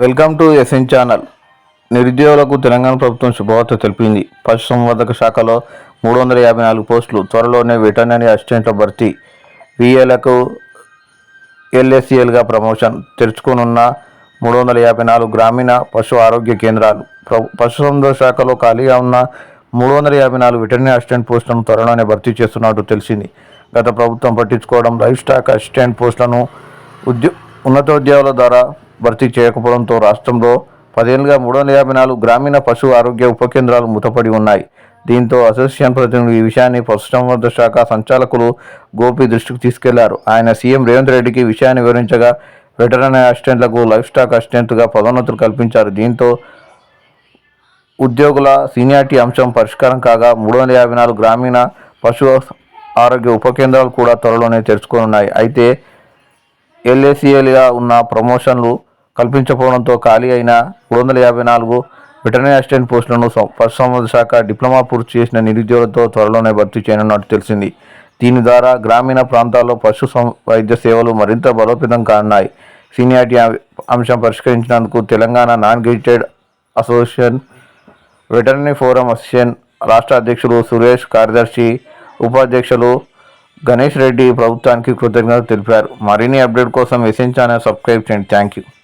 Welcome to SN channel. నిరుద్యోగులకు తెలంగాణ ప్రభుత్వం శుభవార్త తెలిపింది. పశుసంవర్ధక శాఖలో మూడు వందల యాభై నాలుగు పోస్టులు త్వరలోనే వెటర్నరీ అసిస్టెంట్ల భర్తీ. విఏలకు ఎల్ఎస్సిఎల్గా ప్రమోషన్. తెరుచుకోనున్న మూడు వందల యాభై నాలుగు గ్రామీణ పశు ఆరోగ్య కేంద్రాలు. ప్ర- పశుసంవర్ధక శాఖలో ఖాళీగా ఉన్న మూడు వందల యాభై నాలుగు వెటర్నరీ అసిస్టెంట్ పోస్టులను త్వరలోనే భర్తీ చేస్తున్నట్టు తెలిసింది. గత ప్రభుత్వం పట్టించుకోవడం లైఫ్ స్టాక్ అసిస్టెంట్ పోస్టులను ఉద్యో ఉన్నతోద్యోగుల ద్వారా భర్తీ చేయకపోవడంతో రాష్ట్రంలో పదేళ్ళుగా మూడు వందల యాభై నాలుగు గ్రామీణ పశు ఆరోగ్య ఉప కేంద్రాలు మూతపడి ఉన్నాయి. దీంతో అసోసియేషన్ ప్రతినిధులు ఈ విషయాన్ని పశుసంవర్ధ శాఖ సంచాలకులు గోపి దృష్టికి తీసుకెళ్ళారు. ఆయన సీఎం రేవంత్ రెడ్డికి విషయాన్ని వివరించగా వెటరనరీ అసిస్టెంట్లకు లైఫ్ స్టాక్ అసిస్టెంట్గా పదోన్నతులు కల్పించారు. దీంతో ఉద్యోగుల సీనియారిటీ అంశం పరిష్కారం కాగా మూడు వందల యాభై నాలుగు గ్రామీణ పశు ఆరోగ్య ఉప కేంద్రాలు కూడా త్వరలోనే తెరుచుకోనున్నాయి. అయితే ఎల్ఏసీఎల్గా ఉన్న ప్రమోషన్లు కల్పించకపోవడంతో ఖాళీ అయిన మూడు వందల యాభై నాలుగు వెటనరీ అసిస్టెంట్ పోస్టులను పశుసంవర్ధ శాఖ డిప్లొమా పూర్తి చేసిన నిరుద్యోగులతో త్వరలోనే భర్తీ చేయనున్నట్టు తెలిసింది. దీని ద్వారా గ్రామీణ ప్రాంతాల్లో పశు వైద్య సేవలు మరింత బలోపేతం కానున్నాయి. సీనియారిటీ అం- అంశం పరిష్కరించినందుకు Telangana non gazetted association veterinary forum association రాష్ట్ర అధ్యక్షులు సురేష్ కార్యదర్శి ఉపాధ్యక్షులు గణేష్ రెడ్డి ప్రభుత్వానికి కృతజ్ఞతలు తెలిపారు. మరిన్ని అప్డేట్ కోసం ఎసెన్ ఛానల్ సబ్స్క్రైబ్ చేయండి. Thank you